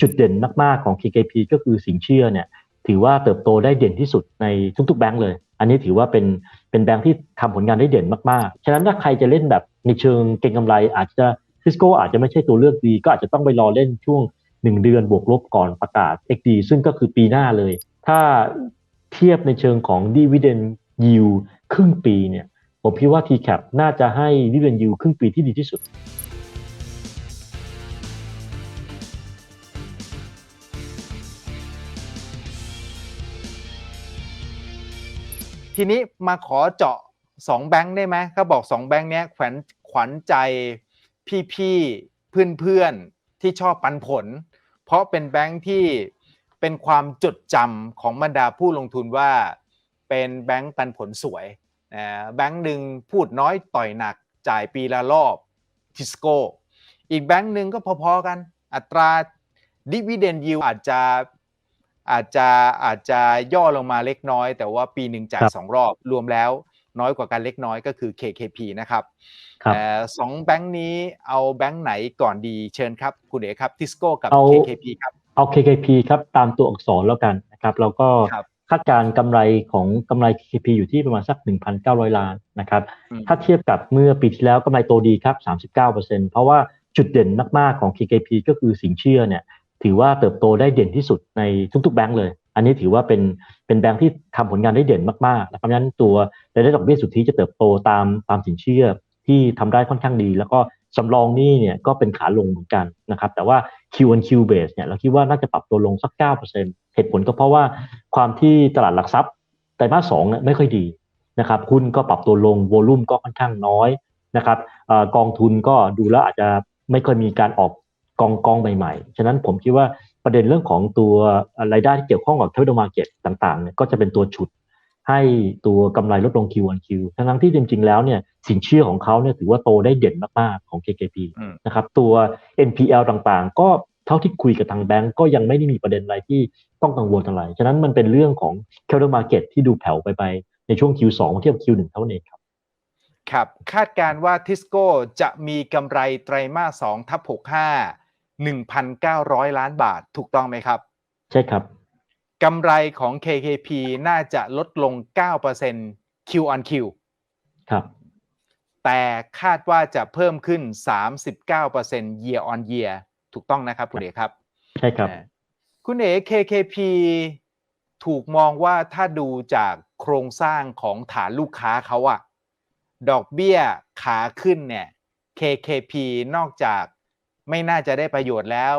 จุดเด่นมากๆของ KKP ก็คือสินเชื่อเนี่ยถือว่าเติบโตได้เด่นที่สุดในทุกๆแบงก์เลย อันนี้ถือว่าเป็นเป็นแบงก์ที่ทำผลงานได้เด่นมากๆ ฉะนั้นถ้าใครจะเล่นแบบในเชิงเก็งกำไร อาจจะซิสโกอาจจะไม่ใช่ตัวเลือกดี ก็อาจจะต้องไปรอเล่นช่วง 1 เดือนบวกลบก่อนประกาศ XD ซึ่งก็คือปีหน้าเลย ถ้าเทียบในเชิงของ Dividend Yield ครึ่งปีเนี่ยผมคิดว่า TCAP น่าจะให้ Dividend Yield ครึ่งปีที่ดีที่สุด ทีนี้มาขอเจาะสองแบงค์ได้ไหมเขาบอกสองแบงค์เนี้ยแขวนขวัญใจพี่ๆเพื่อนๆที่ชอบปันผล เพราะเป็นแบงค์ที่เป็นความจดจำของบรรดาผู้ลงทุนว่าเป็นแบงค์ปันผลสวยแบงค์หนึ่งพูดน้อยต่อยหนักจ่ายปีละรอบทิสโก้อีกแบงค์หนึ่งก็พอๆกัน อัตราดิวิเดนยิวอาจจะ อาจจะอาจจะย่อลงมาเล็กน้อย แต่ว่าปีหนึ่งจ่ายครับสองรอบรวมแล้วน้อยกว่ากันเล็กน้อยก็คือ KKP นะครับครับเอ่อสองแบงค์นี้เอาแบงค์ไหนก่อนดีเชิญครับ คุณเอ๋ครับทิสโก้กับเอา KKP ครับเอา KKP ครับตามตัวอักษรแล้วกันนะครับแล้วก็ครับคาดการณ์กำไรของกำไร KKP อยู่ที่ประมาณสัก 1,900 ล้านนะครับอืมถ้าเทียบกับเมื่อปีที่แล้วกำไรโตดีครับ 39%เพราะว่าจุดเด่นมากๆของ KKP ก็คือสินเชื่อเนี่ย ถือว่าเติบโตได้เด่นที่สุดในทุกๆแบงก์เลย อันนี้ถือว่าเป็นเป็นแบงก์ที่ทำผลงานได้เด่นมากๆนะครับเพราะนั้นตัวรายได้ดอกเบี้ยสุทธิจะเติบโตตามตามสินเชื่อที่ทำได้ค่อนข้างดี แล้วก็สำรองนี้เนี่ยก็เป็นขาลงเหมือนกันนะครับแต่ว่า Q on Q base เนี่ยเราคิดว่าน่าจะปรับตัวลงสัก 9%เหตุผลก็เพราะว่าความที่ตลาดหลักทรัพย์ไตรมาสสองเนี่ยไม่ค่อยดีนะครับหุ้นก็ปรับตัวลงโวลุ่มก็ค่อนข้างน้อยนะครับเอ่อกองทุนก็ดูแล้วอาจจะไม่ค่อยมีการออก กองกองใหม่ๆ ฉะนั้นผมคิดว่าประเด็นเรื่องของตัวรายได้ที่เกี่ยวข้องกับ capital market ต่างๆเนี่ยก็จะเป็นตัวฉุดให้ตัวกำไรลดลง Q on Q ทั้งๆที่จริงๆ แล้วเนี่ยสินเชื่อของเขาเนี่ยถือว่าโตได้เด่นมากๆ ของ KKP อืมนะครับตัว NPL ต่างๆ ก็เท่าที่คุยกับทางแบงก์ก็ยังไม่ได้มีประเด็นอะไรที่ต้องกังวลอะไร ฉะนั้นมันเป็นเรื่องของ capital market ที่ดูแผ่วไปไปในช่วง Q2 เทียบ Q1 เท่านั้นเองครับ ครับ คาดการณ์ว่าทิสโก้จะมีกำไรไตรมาส2ทับ65 1,900 ล้านบาทถูกต้องไหมครับ ใช่ครับกำไรของ KKP น่าจะลดลง 9% Q on Q ครับ แต่คาดว่าจะเพิ่มขึ้น 39% year on year ถูกต้องนะครับคุณเอกครับ ใช่ครับนะคุณเอ๋ KKP ถูกมองว่าถ้าดูจากโครงสร้างของฐานลูกค้าเขาอะดอกเบี้ยขาขึ้นเนี่ย KKP นอกจาก ไม่น่าจะได้ประโยชน์แล้ว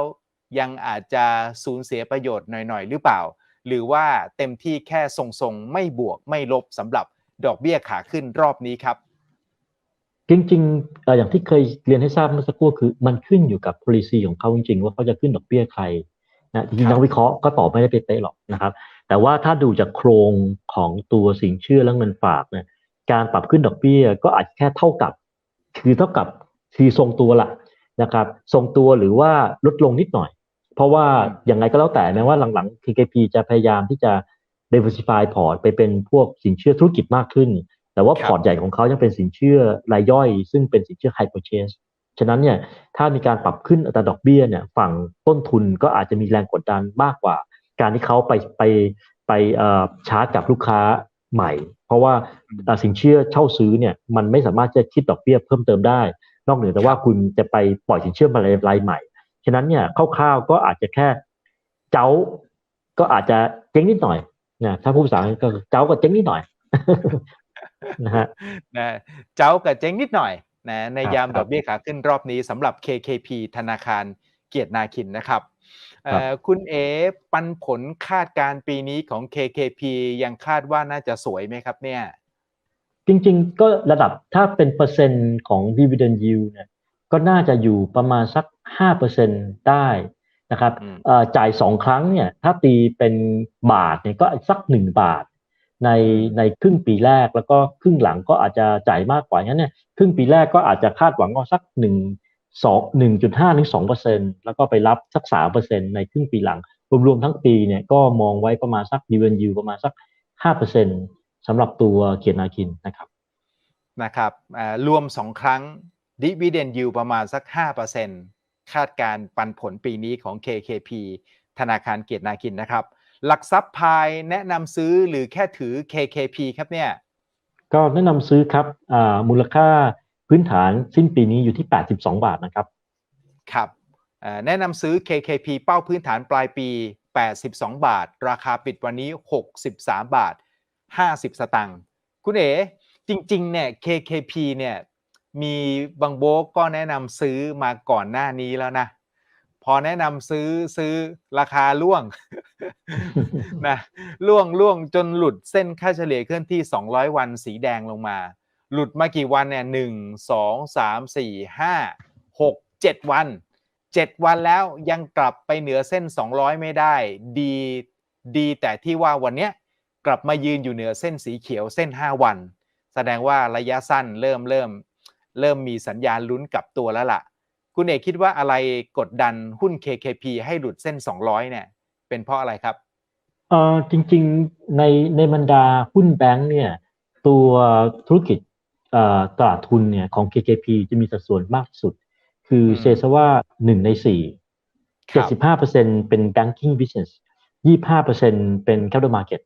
ยังอาจจะสูญเสียประโยชน์หน่อยๆ หรือเปล่า หรือว่าเต็มที่แค่ทรงๆ ไม่บวกไม่ลบสำหรับดอกเบี้ยขาขึ้นรอบนี้ครับ จริงๆเอ่ออย่างที่เคยเรียนให้ทราบเมื่อสักครู่คือ มันขึ้นอยู่กับ policy ของเขาจริงๆ ว่าเขาจะขึ้นดอกเบี้ยใครนะจริงๆครับนักวิเคราะห์ก็ตอบไม่ได้เป๊ะๆหรอกนะครับ แต่ว่าถ้าดูจากโครงของตัวสินเชื่อและเงินฝากเนี่ยการปรับขึ้นดอกเบี้ยก็อาจจะแค่เท่ากับ คือเท่ากับคือทรงตัวละ นะครับทรงตัวหรือว่าลดลงนิดหน่อย เพราะว่าอย่างไรก็แล้วแต่แม้ว่าหลังๆ KKP จะพยายามที่จะ diversify พอร์ตไปเป็นพวกสินเชื่อธุรกิจมากขึ้น แต่ว่าครับพอร์ตใหญ่ของเขายังเป็นสินเชื่อรายย่อย ซึ่งเป็นสินเชื่อ high purchase ฉะนั้นเนี่ยถ้ามีการปรับขึ้นอัตราดอกเบี้ยเนี่ยฝั่งต้นทุนก็อาจจะมีแรงกดดันมากกว่า การที่เขาไปไปไปเอ่อชาร์จกับลูกค้าใหม่ เพราะว่าเอ่อสินเชื่อเช่าซื้อเนี่ยมันไม่สามารถจะคิดดอกเบี้ยเพิ่มเติมได้ นอกเหนือจากว่าคุณจะไปปล่อยสินเชื่อมารายรายใหม่ ฉะนั้นเนี่ยคร่าวๆก็อาจจะแค่เจ้า ก็อาจจะเจ๊งนิดหน่อยนะถ้าผู้ภาษาอังกฤษก็เจ้าก็เจ๊งนิดหน่อยนะฮะนะเจ้ากับเจ๊งนิดหน่อยนะในครับยามครับดอกเบี้ยขาขึ้นรอบนี้สำหรับ KKP ธนาคารเกียรตินาคินนะครับเอ่อคุณเอปันผลคาดการณ์ปีนี้ของ KKP ยังคาดว่าน่าจะสวยไหมครับเนี่ย จริงๆ ก็ระดับถ้าเป็นเปอร์เซ็นต์ของ dividend yield เนี่ยก็น่าจะอยู่ประมาณสัก 5%ได้นะครับอืมเอ่อจ่ายสองครั้งเนี่ยถ้าตีเป็นบาทเนี่ยก็สักหนึ่งบาท ในในครึ่งปีแรกแล้วก็ครึ่งหลังก็อาจจะจ่ายมากกว่างั้นเนี่ยครึ่งปีแรกก็อาจจะคาดหวังว่าสักหนึ่งสองหนึ่งจุดห้าถึงสองเปอร์เซ็นแล้วก็ไปรับสักสามเปอร์เซ็นในครึ่งปีหลัง รวมๆทั้งปีเนี่ยก็มองไว้ประมาณสัก dividend yield ประมาณสักห้าเปอร์เซ็น สำหรับตัวเกียรตินาคินนะครับนะครับอ่ารวม 2 ครั้ง dividend yield ประมาณสัก 5%คาดการณ์ปันผลปีนี้ของ KKP ธนาคารเกียรตินาคินนะครับ หลักทรัพย์พายแนะนำซื้อหรือแค่ถือ KKP ครับเนี่ย ก็แนะนำซื้อครับอ่ามูลค่าพื้นฐานสิ้นปีนี้อยู่ที่ 82 บาทนะครับ ครับเอ่อแนะนำซื้อ KKP เป้าพื้นฐานปลายปี 82 บาท ราคาปิดวันนี้ 63 บาท 50 สตังค์คุณเอ๋จริงๆเนี่ย KKP เนี่ยมีบางโบกก็แนะนำซื้อมาก่อนหน้านี้แล้วนะพอแนะนำซื้อซื้อราคาล่วงนะล่วงล่วงจนหลุดเส้นค่าเฉลี่ยเคลื่อนที่ 200 วันสีแดงลงมา หลุดมากี่วันเนี่ยหนึ่งสองสามสี่ห้าหกเจ็ดวันเจ็ดวันแล้วยังกลับไปเหนือเส้น 200 ไม่ได้ ดีดีแต่ที่ว่าวันเนี้ย กลับมายืนอยู่เหนือเส้นสีเขียวเส้น 5 วัน แสดงว่าระยะสั้นเริ่มเริ่ม เริ่มมีสัญญาณลุ้นกลับตัวแล้วล่ะ คุณเอกคิดว่าอะไรกดดันหุ้น KKP ให้หลุดเส้น 200 เนี่ย เป็นเพราะอะไรครับเอ่อจริงๆในในบรรดาหุ้นแบงก์เนี่ยตัวธุรกิจเอ่อตลาดทุนเนี่ยของ KKP จะมีสัดส่วนมากที่สุด คืออืมเซซะว่าหนึ่งในสี่คเจ็รัดบสิบห้าเปอร์เซ็นเป็น banking business ยี่ห้าเปอร์เซ็นเป็น capital market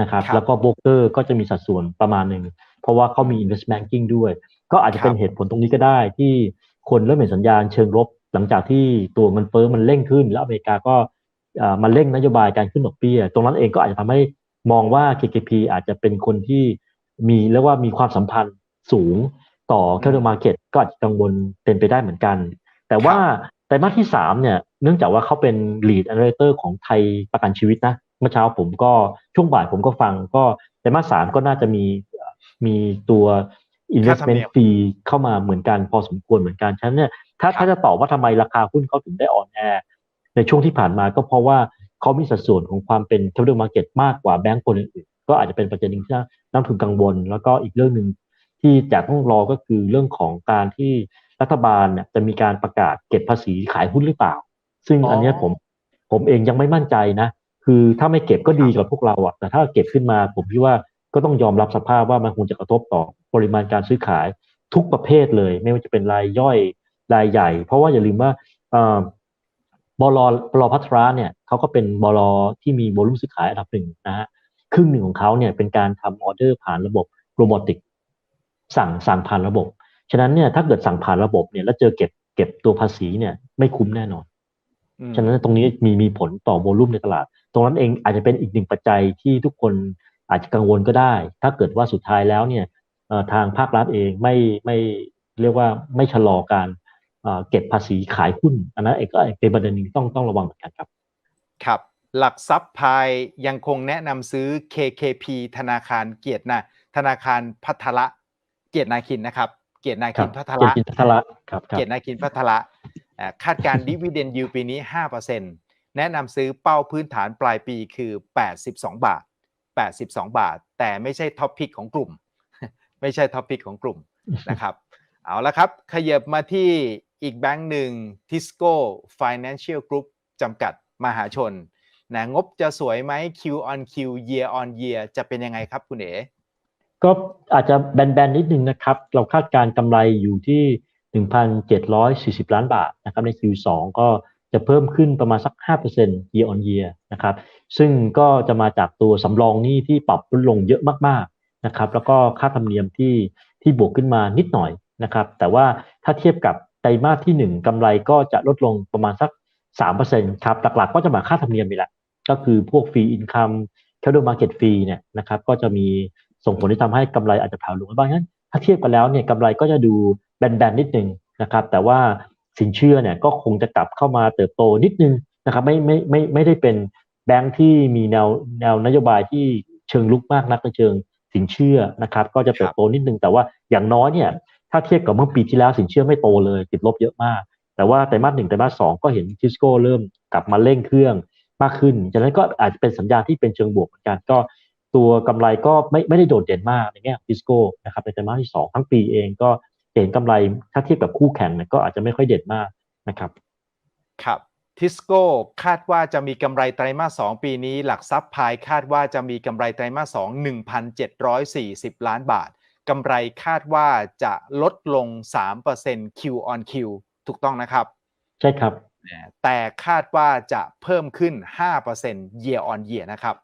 นะครับครับ แล้วก็ broker ก็จะมีสัดส่วนประมาณหนึ่ง เพราะว่าเขามี investment banking ด้วย ก็อาจจะเป็นครับเหตุผลตรงนี้ก็ได้ที่คนเริ่มเห็นสัญญาณเชิงลบ หลังจากที่ตัวเงินเฟ้อมันเร่งขึ้น แล้วอเมริกาก็เอ่อมาเร่งนโยบายการขึ้นดอกเบี้ย ตรงนั้นเองก็อาจจะทำให้มองว่า KKP อาจจะเป็นคนที่มีเรียกว่ามีความสัมพันธ์สูงต่อ capital market ก็อาจจะกังวลเป็นไปได้เหมือนกัน แต่ว่าไตรมาสที่สามเนี่ยเนื่องจากว่าเขาเป็น lead analytor ของไทยประกันชีวิตนะ เมื่อเช้าผมก็ช่วงบ่ายผมก็ฟังก็ไตรมาสสามก็น่าจะมีเอ่อมีตัว investment ค่าธรรมเนียม fee เข้ามาเหมือนกันพอสมควรเหมือนกันฉะนั้นเนี่ยถ้าครับถ้าจะตอบว่าทำไมราคาหุ้นเขาถึงได้อ่อนแอในช่วงที่ผ่านมาก็เพราะว่าเขามีสัดส่วนของความเป็น capital market มากกว่าแบงก์คนอื่นๆก็อาจจะเป็นประเด็นหนึ่งที่นักลงทุนกังวล แล้วก็อีกเรื่องหนึ่งที่จะต้องรอก็คือเรื่องของการที่รัฐบาลเนี่ยจะมีการประกาศเก็บภาษีขายหุ้นหรือเปล่า ซึ่งอ๋ออัอันเนี้ยผมผมเองยังไม่มั่นใจนะ คือถ้าไม่เก็บก็ดีกับพวกเราอะแต่ถ้าเก็บขึ้นมาผมคิดว่าก็ต้องยอมรับสภาพว่ามันคงจะกระทบต่อปริมาณการซื้อขายทุกประเภทเลย ไม่ว่าจะเป็นรายย่อยรายใหญ่ เพราะว่าอย่าลืมว่าเอ่อบลบลพัทราเนี่ยเขาก็เป็นบลที่มีโวลุ่มซื้อขายอันดับหนึ่งนะฮะครึ่งหนึ่งของเขาเนี่ยเป็นการทำออเดอร์ผ่านระบบโรบอติกสั่งสั่งผ่านระบบ ฉะนั้นเนี่ยถ้าเกิดสั่งผ่านระบบเนี่ยแล้วเจอเก็บเก็บตัวภาษีเนี่ยไม่คุ้มแน่นอนอืมฉะนั้นตรงนี้มีมีผลต่อโวลุ่มในตลาดต รงนั้นเองอาจจะเป็นอีกหนึ่งปัจจัยที่ทุกคนอาจจะกังวลก็ได้ ถ้าเกิดว่าสุดท้ายแล้วเนี่ยเอ่อทางภาครัฐเองไม่ไม่เรียกว่าไม่ชะลอการเอ่อเก็บภาษีขายหุ้นอันนั้นเองก็เป็นประเด็นหนึ่งต้องต้องระวังเหมือนกันครับ ครับ หลักทรัพย์พายยังคงแนะนำซื้อ KKP ธนาคารเกียรตินาธนาคารพัทละเกียรตินาคินนะครับ เกียรตินาครัคิบนพัทเกียรละติกินพัทละครับครับเกียรตินาคินพัทละเอ่อคาดการดิวิเดนยูปีนี้5% แนะนำซื้อเป้าพื้นฐานปลายปีคือ 82 บาท 82 บาท แต่ไม่ใช่ท็อปพิกของกลุ่ม ไม่ใช่ท็อปพิกของกลุ่มนะครับ เอาละครับ ขยับมาที่อีกแบงค์หนึ่ง Tisco Financial Group จำกัดมหาชนนะงบจะสวยไหม Q on Q year on year จะเป็นยังไงครับคุณเอ๋ก็อาจจะแบนๆนิดนึงนะครับ เราคาดการณ์กำไรอยู่ที่ 1,740 ล้านบาทนะครับใน Q2 ก็ จะเพิ่มขึ้นประมาณสัก 5% year on year นะครับ ซึ่งก็จะมาจากตัวสำรองหนี้ที่ปรับลดลงเยอะมากๆนะครับ แล้วก็ค่าธรรมเนียมที่ที่บวกขึ้นมานิดหน่อยนะครับ แต่ว่าถ้าเทียบกับไตรมาสที่ 1กำไรก็จะลดลงประมาณสัก 3%ครับ หลักๆ ก็จะมาค่าธรรมเนียมนี่แหละ ก็คือพวกฟรีอินคัม capital market fee เนี่ยนะครับ ก็จะมีส่งผลที่ทำให้กำไรอาจจะแผ่วลงบ้างงั้น ถ้าเทียบกันแล้วเนี่ยกำไรก็จะดูแบนๆนิดนึงนะครับ แต่ว่า สินเชื่อเนี่ยก็คงจะกลับเข้ามาเติบโตนิดนึงนะครับไม่ไม่ไม่ไม่ได้เป็นแบงค์ที่มีแนวแนวนโยบายที่เชิงลุกมากนักในเชิงสินเชื่อนะครับ ก็จะเติบโตนิดนึงแต่ว่าอย่างน้อยเนี่ยถ้าเทียบกับเมื่อปีที่แล้วสินเชื่อไม่โตเลยติดลบเยอะมาก แต่ว่าไตรมาสหนึ่งไตรมาสสองก็เห็นทิสโก้เริ่มกลับมาเร่งเครื่องมากขึ้นฉะนั้นก็อาจจะเป็นสัญญาณที่เป็นเชิงบวกเหมือนกันก็ ตัวกำไรก็ไม่ไม่ได้โดดเด่นมากในแง่ของทิสโก้นะครับในไตรมาสที่สองทั้งปีเองก็ เห็นกำไรถ้าเทียบกับคู่แข่งเนี่ยก็อาจจะไม่ค่อยเด่นมากนะครับครับทิสโก้คาดว่าจะมีกำไรไตรมาส 2 ปีนี้ หลักทรัพย์พายคาดว่าจะมีกำไรไตรมาส 2 1,740 ล้านบาทกำไรคาดว่าจะลดลง 3% Q on Q ถูกต้องนะครับ ใช่ครับ แต่คาดว่าจะเพิ่มขึ้น 5% year on year นะครับ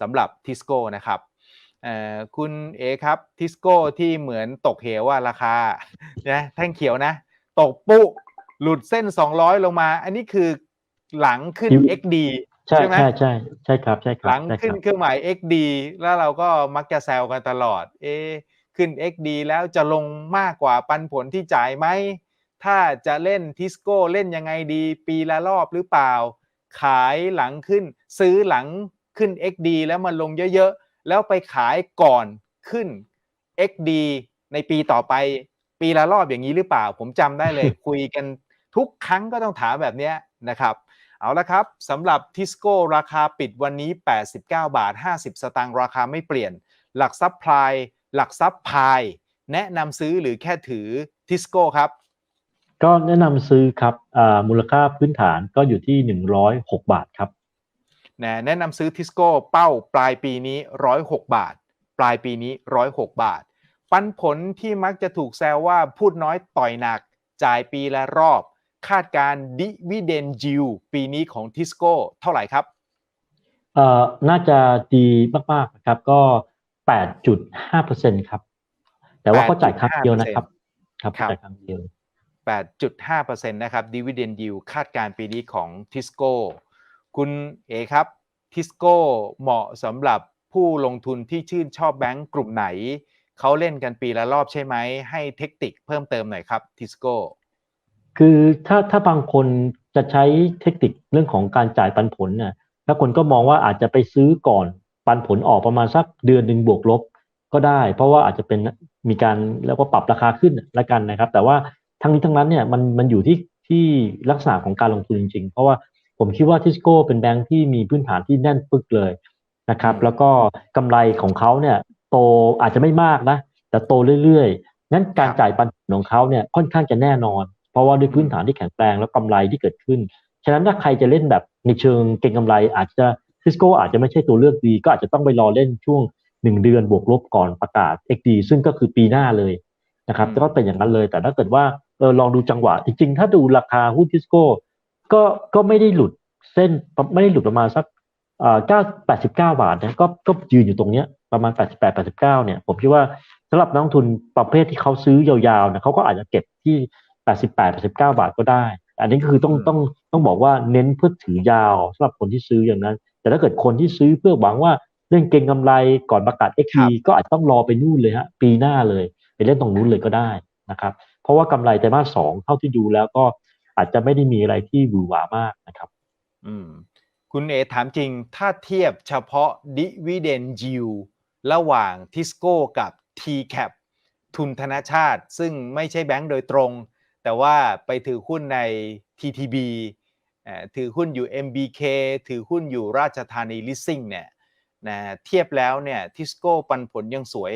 สำหรับทิสโก้นะครับเอ่อ คุณเอครับทิสโก้ที่เหมือนตกเหวว่าราคานะแท่งเขียวนะ ตกปุ๊หลุดเส้น 200 ลงมา อันนี้คือหลังขึ้นอยู่ XD ใช่ใช่ไหมใช่ใช่ใช่ครับใช่ครัหบลังใช่คขึ้นรับเครื่องหมาย XD แล้วเราก็มักจะแซวกันตลอด เอะขึ้น XD แล้วจะลงมากกว่าปันผลที่จ่ายไหม ถ้าจะเล่นทิสโก้เล่นยังไงดี ปีละรอบหรือเปล่า ขายหลังขึ้น ซื้อหลังขึ้น XD แล้วมันลงเยอะๆ แล้วไปขายก่อนขึ้น XD ในปีต่อไปปีละรอบอย่างนี้หรือเปล่า ผมจำได้เลยคุยกันทุกครั้งก็ต้องถามแบบเนี้ยนะครับเอาละครับสำหรับทิสโก้ราคาปิดวันนี้ 89 บาท 50 สตางค์ราคาไม่เปลี่ยน หลักซับพลายหลักซับพาย แนะนำซื้อหรือแค่ถือทิสโก้ครับ ก็แนะนำซื้อครับอ่ามูลค่าพื้นฐานก็อยู่ที่ 106 บาทครับ นะแนะนำซื้อทิสโก้เป้าปลายปีนี้ 106 บาท ปลายปีนี้ 106 บาท ปันผลที่มักจะถูกแซวว่าพูดน้อยต่อยหนัก จ่ายปีละรอบ คาดการดิวิเดนจิวปีนี้ของทิสโก้เท่าไหร่ครับเอ่อน่าจะดีมากๆนะครับก็ 8.5%ครับ แต่ว่าเขาจ่ายครั้งเดียวนะครับ ครับครับจ่ายครั้งเดียว8.5%นะครับ dividend yield คาดการณ์ปีนี้ของ Tisco คุณเอครับ Tisco เหมาะสำหรับผู้ลงทุนที่ชื่นชอบแบงก์กลุ่มไหน เขาเล่นกันปีละรอบใช่ไหม ให้เทคนิคเพิ่มเติมหน่อยครับ Tisco คือถ้าถ้าบางคนจะใช้เทคนิคเรื่องของการจ่ายปันผลเนี่ยถ้าคนก็มองว่าอาจจะไปซื้อก่อนปันผลออกประมาณสักเดือนหนึ่งบวกลบก็ได้ เพราะว่าอาจจะเป็นมีการแล้วก็ปรับราคาขึ้นละกันนะครับ แต่ว่าทั้งนี้ทั้งนั้นเนี่ยมันมันอยู่ที่ที่ลักษณะของการลงทุนจริงๆ เพราะว่า ผมคิดว่าทิสโก้เป็นแบงค์ที่มีพื้นฐานที่แน่นปึกเลยนะครับ แล้วก็กำไรของเขาเนี่ย โตอาจจะไม่มากนะ แต่โตเรื่อยๆ งั้นการครับจ่ายปันผลของเขาเนี่ยค่อนข้างจะแน่นอน เพราะว่าด้วยพื้นฐานที่แข็งแรงแล้วกำไรที่เกิดขึ้น ฉะนั้นถ้าใครจะเล่นแบบในเชิงเก็งกำไร อาจจะซิสโก้อาจจะไม่ใช่ตัวเลือกดี ก็อาจจะต้องไปรอเล่นช่วงหนึ่งเดือนบวกลบก่อนประกาศ XD ซึ่งก็คือปีหน้าเลยนะครับอืมก็เป็นอย่างนั้นเลย แต่ถ้าเกิดว่าเออลองดูจังหวะ จริงๆ ถ้าดูราคาหุ้นทิสโก้ ก็ก็ไม่ได้หลุดเส้นไม่ได้หลุดประมาณสักเอ่อ9 89บาทนะก็ก็ยืนอยู่ตรงเนี้ยประมาณ88 89เนี่ยผมคิดว่าสำหรับนักลงทุนประเภทที่เขาซื้อยาวๆนะเขาก็อาจจะเก็บที่88 89บาทก็ได้ อันนี้ก็คือต้องอืมต้องต้องบอกว่าเน้นเพื่อถือยาวสำหรับคนที่ซื้ออย่างนั้น แต่ถ้าเกิดคนที่ซื้อเพื่อหวังว่าเล่นเก็งกำไรก่อนประกาศ XD ก็อาจจะต้องรอไปนู่นเลยฮะปีหน้าเลย ไปเล่นตรงนู้นเลยก็ได้นะครับ เพราะว่ากำไรไตรมาสสองเท่าที่ดูแล้วก็ อาจจะไม่ได้มีอะไรที่หวือหวามากนะครับ อืม คุณเอถามจริง ถ้าเทียบเฉพาะ dividend yield ระหว่าง Tisco กับ TCAP ทุนธนชาติ ซึ่งไม่ใช่แบงก์โดยตรง แต่ว่าไปถือหุ้นใน TTB ถือหุ้นอยู่ MBK ถือหุ้นอยู่ราชธานี Leasing เนี่ยนะเทียบแล้วเนี่ย Tisco ปันผลยังสวย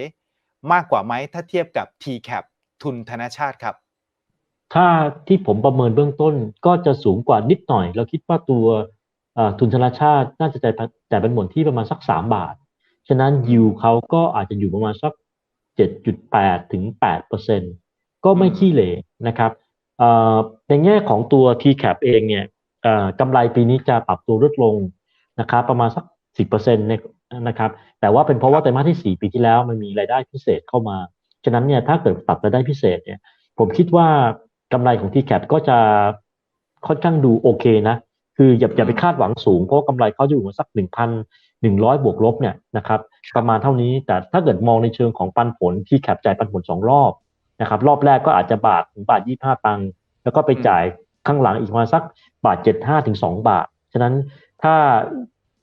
มากกว่าไหมถ้าเทียบกับ TCAP ทุนธนชาติครับ ถ้าที่ผมประเมินเบื้องต้นก็จะสูงกว่านิดหน่อย เราคิดว่าตัวอ่อทุนธนาชาติน่าจะจ่ายจ่ายเป็นผลที่ประมาณสัก3บาท ฉะนั้นยิวเขาก็อาจจะอยู่ประมาณสัก 7.8 ถึง8เปอร์เซ็นก็ไม่ขี้เหร่นะครับอ่อในแง่ของตัว TCAP เองเนี่ยอ่อกำไรปีนี้จะปรับตัวลดลงนะครับประมาณสัก 10เปอร์เซ็นต์นะครับ แต่ว่าเป็นเพราะว่าไตรมาสที่ 4 ปีที่แล้วมันมีรายได้พิเศษเข้ามา ฉะนั้นเนี่ยถ้าเกิดปรับรายได้พิเศษเนี่ยผมคิดว่า กำไรของ t c a p ก็จะค่อนข้างดูโอเคนะ คืออย่าอย่าไปคาดหวังสูง เพราะว่ากำไรเขาจะอยู่ประมาณสักหนึ่งพันหนึ่งร้อยบวกลบเนี่ยนะครับประมาณเท่านี้แต่ถ้าเกิดมองในเชิงของปันผลที่แคปจ่ายปันผลสองรอบนะครับรอบแรกก็อาจจะบาทถึงบาทยี่ห้าตังค์แล้วก็ไปจ่ายข้างหลังอีกประมาณสักบาทเจ็ดห้าถึงสองบาท ฉะนั้นถ้า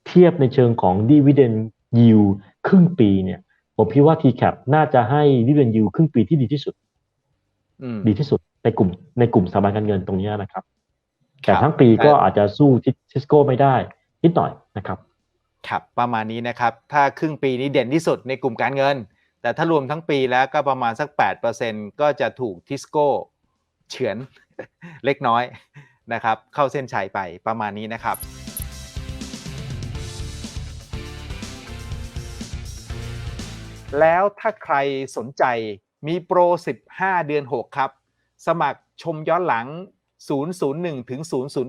เทียบในเชิงของ dividend yield ครึ่งปีเนี่ยผมคิดว่า TCAP น่าจะให้ dividend yield ครึ่งปีที่ดีที่สุดอืม ดีที่สุดในกลุ่มในกลุ่มสถาบันการเงินตรงนี้นะครับครัแต่บทั้งปีก็อาจจะสู้ทิสโก้ไม่ได้นิดหน่อยนะครับ ครับประมาณนี้นะครับ ถ้าครึ่งปีนี้เด่นที่สุดในกลุ่มการเงิน แต่ถ้ารวมทั้งปีแล้วก็ประมาณสัก 8%ก็จะถูกทิสโก้เฉือนเล็กน้อยนะครับ เข้าเส้นชัยไปประมาณนี้นะครับแล้วถ้าใครสนใจ มีโปร 15 เดือน 6 ครับ สมัครชมย้อนหลัง 001 ถึง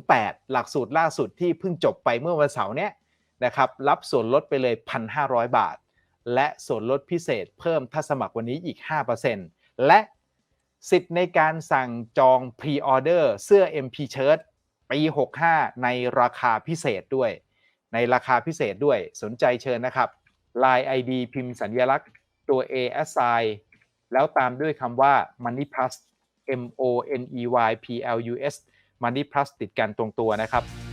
008 หลักสูตรล่าสุดที่เพิ่งจบไปเมื่อวันเสาร์เนี้ยนะครับ รับส่วนลดไปเลย 1,500 บาท และส่วนลดพิเศษเพิ่มถ้าสมัครวันนี้อีก 5%และสิทธิ์ในการสั่งจองพรีออเดอร์เสื้อ MP Shirt ปี 65 ในราคาพิเศษด้วย ในราคาพิเศษด้วยสนใจเชิญนะครับ Line ID พิมพ์สัญลักษณ์ตัว A S I แล้วตามด้วยคำว่า Money Plus M O N E Y P L U S Money Plus ติดกันตรงตัวนะครับ